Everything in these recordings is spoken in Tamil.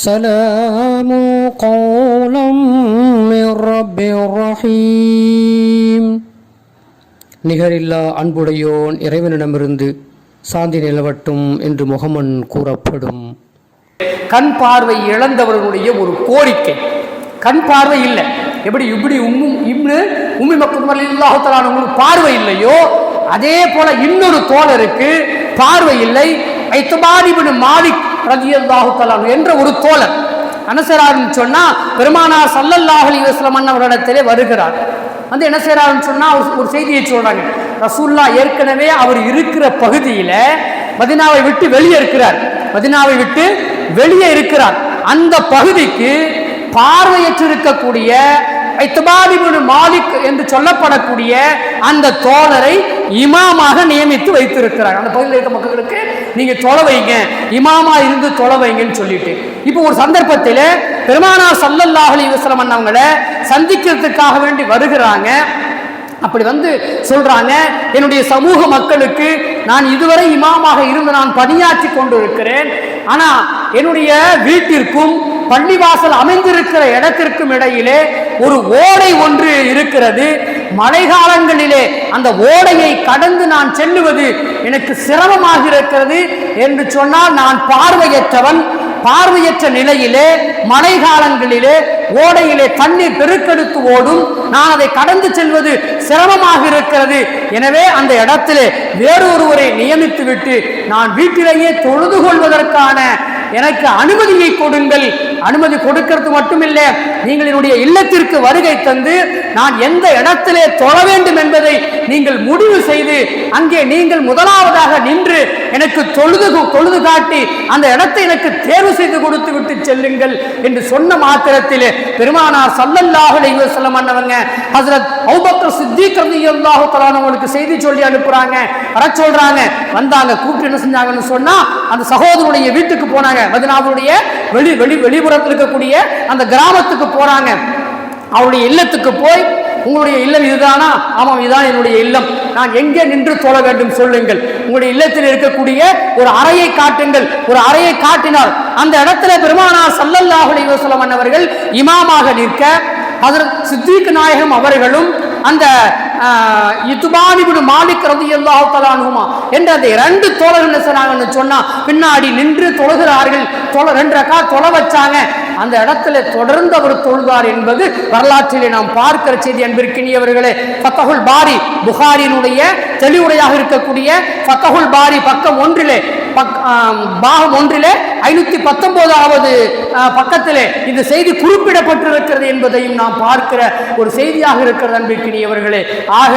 سلام قولا من رب رحيم நிகரில்லா அன்புடையோன் இறைவனிடமிருந்து சாந்தி நிலவட்டும் என்று முகமன் கூறப்படும் கண் பார்வை இழந்தவர்களுடைய ஒரு கோரிக்கை கண் பார்வை இல்லை எப்படி இப்படி உம்மும் இம்னு உம்மி மக்கள் இல்லாஹத்தலான உங்களுக்கு பார்வை இல்லையோ அதே போல இன்னொரு தோழருக்கு பார்வை இல்லை ஐத்தபாரிபின் மாலிக் ரதியல்லாஹுத்தலான் என்ற ஒரு தோழர் என்ன சொன்னால் சொன்னா பெருமானார் சல்லல்லாஹு அலைஹி வஸல்லம் அன்னவரிடத்திலே வருகிறார். வந்து என்ன செய்கிறாருன்னு சொன்னா ஒரு- ஒரு செய்தியை சொல்றாங்க. ரசூல்லா ஏற்கனவே அவர் இருக்கிற பகுதியில மதினாவை விட்டு வெளியே இருக்கிறார். மதினாவை விட்டு வெளியே இருக்கிறார். அந்த பகுதிக்கு பார்வையற்றிருக்கக்கூடிய ஐத்தபாதிபுன் மாலிக் என்று சொல்லப்படக்கூடிய அந்த தோழரை இமாமாக நியமித்து வைத்திருக்கிறார். அந்த பகுதியில் இருக்க மக்களுக்கு நீங்க தொலை வைங்க. இமாமா இருந்து தொலை வைங்கன்னு சொல்லிட்டு. இப்போ ஒரு சந்தர்ப்பத்தில் பெருமானார் சல்லல்லாஹு அலைஹி அண்ணவங்களை சந்திக்கிறதுக்காக வேண்டி வருகிறாங்க. அப்படி வந்து சொல்றாங்க என்னுடைய சமூக மக்களுக்கு நான் இதுவரை இமாமாக இருந்து நான் பணியாற்றி கொண்டு இருக்கிறேன் ஆனா என்னுடைய வீட்டிற்கும் பள்ளிவாசல் அமைந்திருக்கிற இடத்திற்கும் இடையிலே ஒரு ஓடை ஒன்று இருக்கிறது. மழை காலங்களிலே அந்த ஓடையை கடந்து நான் செல்லுவது எனக்கு சிரமமாக இருக்கிறது என்று சொன்னால் நான் பார்வையற்றவன். பார்வையற்ற நிலையிலே மழை காலங்களிலே ஓடையிலே தண்ணீர் பெருக்கெடுத்து ஓடும். நான் அதை கடந்து செல்வது சிரமமாக இருக்கிறது. எனவே அந்த இடத்திலே வேறொருவரை நியமித்துவிட்டு நான் வீட்டிலேயே தொழுது கொள்வதற்கான எனக்கு அனுமதியை கொடுங்கள். அனுமதி கொடுக்கிறது மட்டுமில்லை. நீங்கள் என்னுடைய இல்லத்திற்கு வருகை தந்து நான் எந்த இடத்திலே தொழ வேண்டும் என்பதை நீங்கள் முடிவு செய்து அங்கே நீங்கள் முதலாவதாக நின்று எனக்கு தொழுது தொழுது காட்டி அந்த இடத்தை எனக்கு தேர்வு செய்து கொடுத்து விட்டு செல்லுங்கள் என்று சொன்ன மாத்திரத்திலே பெருமானார் சல்லல்லாஹு அலைஹி வஸல்லம் அண்ணவங்க ஹஜரத் அபூபக்கர் சித்திக் ரலியல்லாஹு தஆலா அவங்களுக்கு செய்தி சொல்லி அனுப்புறாங்க வர சொல்றாங்க. வந்தாங்க கூப்பிட்டு என்ன செஞ்சாங்கன்னு சொன்னா அந்த சகோதரனுடைய வீட்டுக்கு போனாங்க. மதினாவுடைய வெளி வெளி வெளிப்புறத்தில் இருக்கக்கூடிய அந்த கிராமத்துக்கு போறாங்க. அவருடைய இல்லத்துக்கு போய் உங்களுடைய இல்லம் இதுதானா? ஆமாம் இதுதான் என்னுடைய இல்லம். நான் எங்கே நின்று தொழ வேண்டும் சொல்லுங்கள். உங்களுடைய இல்லத்தில் இருக்கக்கூடிய ஒரு அறையை காட்டுங்கள். ஒரு அறையை காட்டினார் அந்த இடத்துல பெருமானார் சல்லல்லாஹு அலைஹி அவர்கள் இமாமாக நிற்க அதற்கு சித்திக் நாயகம் அவர்களும் அந்த இத்துபானிபுடு மாலிக் ரதியல்லாஹு தஆலா தலானுமா என்ற அந்த இரண்டு தோழர்கள் சொன்னாங்கன்னு சொன்னா பின்னாடி நின்று தொழுகிறார்கள் தொழ ரெண்டு ரக்கா தொலை வச்சாங்க. அந்த இடத்துல தொடர்ந்து அவர் தொழுதார் என்பது வரலாற்றிலே நாம் பார்க்கிற செய்தி அன்பிற்கினியவர்களே. பத்தகுல் பாரி புகாரினுடைய தெளிவுரையாக இருக்கக்கூடிய ஃபத்தஹுல் பாரி பக்கம் ஒன்றிலே பக் பாகம் ஒன்றிலே ஐநூத்தி பத்தொன்பதாவது பக்கத்திலே இந்த செய்தி குறிப்பிடப்பட்டிருக்கிறது என்பதையும் நாம் பார்க்கிற ஒரு செய்தியாக இருக்கிறது அன்பிற்கினியவர்களே. ஆக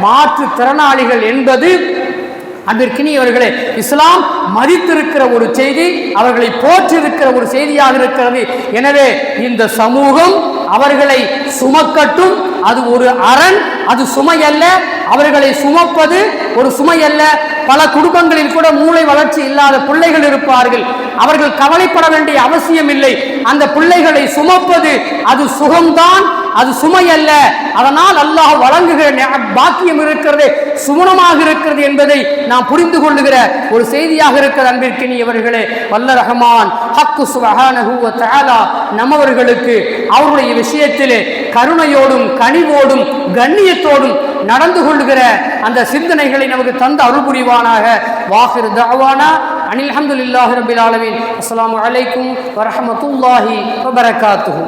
மாற்று திறனாளிகள் என்பது அன்பிற்கினியவர்களே இஸ்லாம் மதித்திருக்கிற ஒரு செய்தி அவர்களை போற்றிருக்கிற ஒரு செய்தியாக இருக்கிறது. எனவே இந்த சமூகம் அவர்களை சுமக்கட்டும் அது ஒரு அரண் அது சுமையல்ல அவர்களை சுமப்பது ஒரு சுமை அல்ல. பல குடும்பங்களில் கூட மூளை வளர்ச்சி இல்லாத பிள்ளைகள் இருப்பார்கள். அவர்கள் கவலைப்பட வேண்டிய அவசியம் இல்லை. அந்த பிள்ளைகளை சுமப்பது அது சுகம்தான் அது சுமை அல்ல. அதனால் அல்லாஹ் வழங்குகிற பாக்கியம் இருக்கிறது சுமணமாக இருக்கிறது என்பதை நாம் புரிந்து கொள்ளுகிற ஒரு செய்தியாக இருக்கிற அன்பிற்கினியவர்களே வல்ல ரஹமான் ஹக்கு சுபஹானஹு வ நம்மவர்களுக்கு அவருடைய விஷயத்திலே கருணையோடும் கனிவோடும் கண்ணியத்தோடும் நடந்து கொள்கிற அந்த சிந்தனைகளை நமக்கு தந்த அருள் புரிவானாக வாஹிர் தாவானா அனில் அல்ஹம்துலில்லாஹி ரப்பில் ஆலமீன். அஸ்லாம் அலைக்கும் வரமத்துல்லாஹி வபரகாத்துஹு.